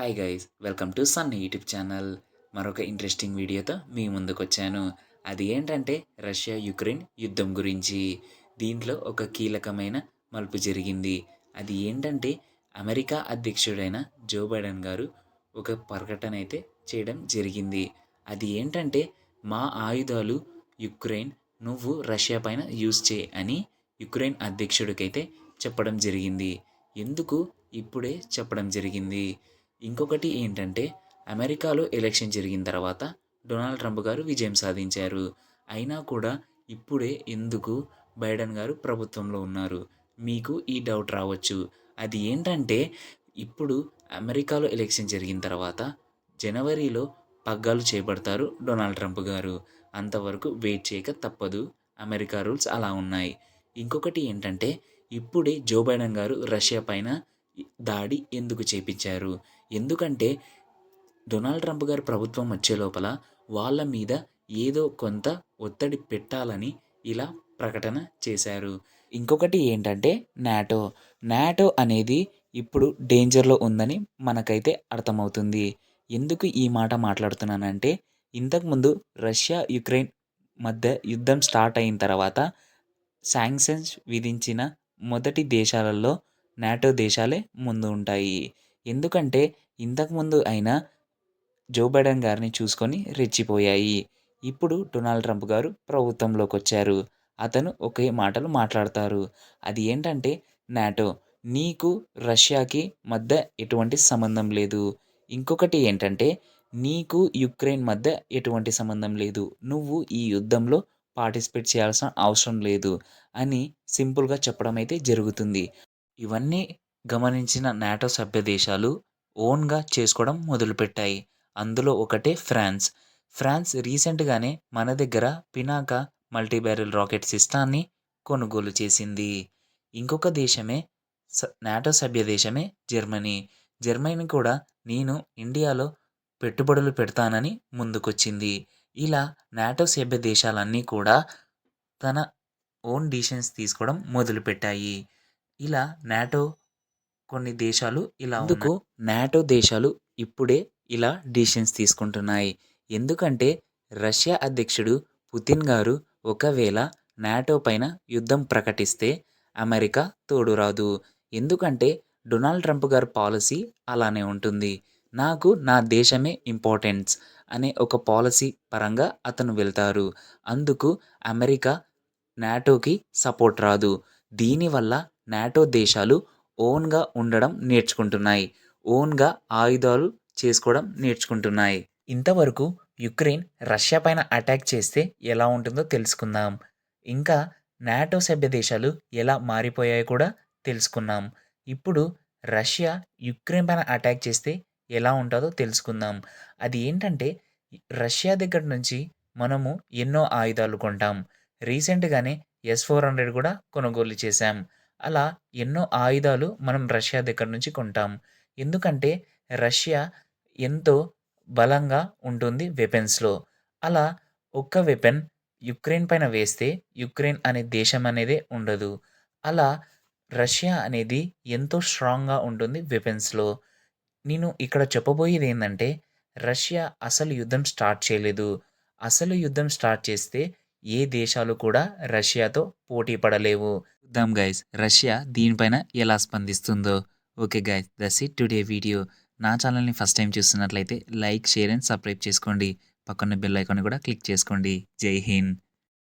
Hi guys welcome to Sun YouTube channel మరొక interesting వీడియోతో మీ ముందుకు వచ్చాను అది ఏంటంటే రష్యా యుక్రెయిన్ యుద్ధం గురించి. దీంట్లో ఒక కీలకమైన మలుపు జరిగింది. అది ఏంటంటే అమెరికా అధ్యక్షుడైన జో బైడెన్ గారు ఒక ప్రకటన అయితే చేయడం జరిగింది. అది ఏంటంటే మా ఆయుధాలు యుక్రెయిన్ నువ్వు రష్యా పైన యూజ్ చేయి అని యుక్రెయిన్ అధ్యక్షుడికైతే చెప్పడం జరిగింది. ఎందుకు? ఇప్పుడే చెప్పడం జరిగింది. ఇంకొకటి ఏంటంటే అమెరికాలో ఎలక్షన్ జరిగిన తర్వాత డొనాల్డ్ ట్రంప్ గారు విజయం సాధించారు. అయినా కూడా ఇప్పుడే ఎందుకు బైడెన్ గారు ప్రభుత్వంలో ఉన్నారు? మీకు ఈ డౌట్ రావచ్చు. అది ఏంటంటే ఇప్పుడు అమెరికాలో ఎలక్షన్ జరిగిన తర్వాత జనవరిలో పగ్గాలు చేపడతారు డొనాల్డ్ ట్రంప్ గారు. అంతవరకు వెయిట్ చేయక తప్పదు. అమెరికా రూల్స్ అలా ఉన్నాయి. ఇంకొకటి ఏంటంటే ఇప్పుడే జో బైడెన్ గారు రష్యా పైన దాడి ఎందుకు చేపించారు? ఎందుకంటే డొనాల్డ్ ట్రంప్ గారి ప్రభుత్వం వచ్చే లోపల వాళ్ళ మీద ఏదో కొంత ఒత్తిడి పెట్టాలని ఇలా ప్రకటన చేశారు. ఇంకొకటి ఏంటంటే నాటో. నాటో అనేది ఇప్పుడు డేంజర్లో ఉందని మనకైతే అర్థమవుతుంది. ఎందుకు ఈ మాట మాట్లాడుతున్నానంటే ఇంతకుముందు రష్యా యుక్రెయిన్ మధ్య యుద్ధం స్టార్ట్ అయిన తర్వాత శాంక్షన్స్ విధించిన మొదటి దేశాలలో నాటో దేశాలే ముందు ఉంటాయి. ఎందుకంటే ఇంతకుముందు అయినా జో బైడెన్ గారిని చూసుకొని రెచ్చిపోయాయి. ఇప్పుడు డొనాల్డ్ ట్రంప్ గారు ప్రభుత్వంలోకి వచ్చారు. అతను ఒకే మాటలు మాట్లాడతారు. అది ఏంటంటే నాటో నీకు రష్యాకి మధ్య ఎటువంటి సంబంధం లేదు. ఇంకొకటి ఏంటంటే నీకు యుక్రెయిన్ మధ్య ఎటువంటి సంబంధం లేదు. నువ్వు ఈ యుద్ధంలో పార్టిసిపేట్ చేయాల్సిన అవసరం లేదు అని సింపుల్గా చెప్పడం అయితే జరుగుతుంది. ఇవన్నీ గమనించిన నాటో సభ్య దేశాలు ఓన్గా చేసుకోవడం మొదలుపెట్టాయి. అందులో ఒకటే ఫ్రాన్స్. ఫ్రాన్స్ రీసెంట్గానే మన దగ్గర పినాక మల్టీబ్యారల్ రాకెట్ సిస్టాన్ని కొనుగోలు చేసింది. ఇంకొక దేశమే నాటో సభ్య దేశమే జర్మనీ. జర్మనీ కూడా నేను ఇండియాలో పెట్టుబడులు పెడతానని ముందుకొచ్చింది. ఇలా నాటో సభ్య దేశాలన్నీ కూడా తన ఓన్ డిసిషన్స్ తీసుకోవడం మొదలుపెట్టాయి. ఇలా నాటో కొన్ని దేశాలు ఇలా అందుకు నాటో దేశాలు ఇప్పుడే ఇలా డిసిషన్స్ తీసుకుంటున్నాయి. ఎందుకంటే రష్యా అధ్యక్షుడు పుతిన్ గారు ఒకవేళ నాటో పైన యుద్ధం ప్రకటిస్తే అమెరికా తోడు రాదు ఎందుకంటే డొనాల్డ్ ట్రంప్ గారి పాలసీ అలానే ఉంటుంది. నాకు నా దేశమే ఇంపార్టెన్స్ అనే ఒక పాలసీ పరంగా అతను వెళ్తారు. అందుకు అమెరికా నాటోకి సపోర్ట్ రాదు. దీనివల్ల నాటో దేశాలు ఓన్గా ఉండడం నేర్చుకుంటున్నాయి. ఓన్గా ఆయుధాలు చేసుకోవడం నేర్చుకుంటున్నాయి. ఇంతవరకు యుక్రెయిన్ రష్యా పైన అటాక్ చేస్తే ఎలా ఉంటుందో తెలుసుకుందాం. ఇంకా నాటో సభ్య దేశాలు ఎలా మారిపోయాయో కూడా తెలుసుకున్నాం ఇప్పుడు రష్యా యుక్రెయిన్ పైన అటాక్ చేస్తే ఎలా ఉంటుందో తెలుసుకుందాం. అది ఏంటంటే రష్యా దగ్గర నుంచి మనము ఎన్నో ఆయుధాలు కొంటాం. రీసెంట్గానే ఎస్ ఫోర్ హండ్రెడ్ కూడా కొనుగోలు చేశాం. అలా ఎన్నో ఆయుధాలు మనం రష్యా దగ్గర నుంచి కొంటాం. ఎందుకంటే రష్యా ఎంతో బలంగా ఉంటుంది వెపెన్స్లో. అలా ఒక్క వెపెన్ యుక్రెయిన్ పైన వేస్తే యుక్రెయిన్ అనే దేశం అనేదే ఉండదు. అలా రష్యా అనేది ఎంతో స్ట్రాంగ్గా ఉంటుంది వెపన్స్లో. నేను ఇక్కడ చెప్పబోయేది ఏంటంటే రష్యా అసలు యుద్ధం స్టార్ట్ చేయలేదు. అసలు యుద్ధం స్టార్ట్ చేస్తే ఏ దేశాలు కూడా రష్యాతో పోటీ పడలేవు. చూద్దాం గైస్ రష్యా దీనిపైన ఎలా స్పందిస్తుందో. Okay guys that's it today video నా ఛానల్ని ఫస్ట్ టైం చూస్తున్నట్లయితే లైక్ షేర్ అండ్ సబ్స్క్రైబ్ చేసుకోండి. పక్కన బెల్ ఐకాన్ కూడా క్లిక్ చేసుకోండి. జై హింద్.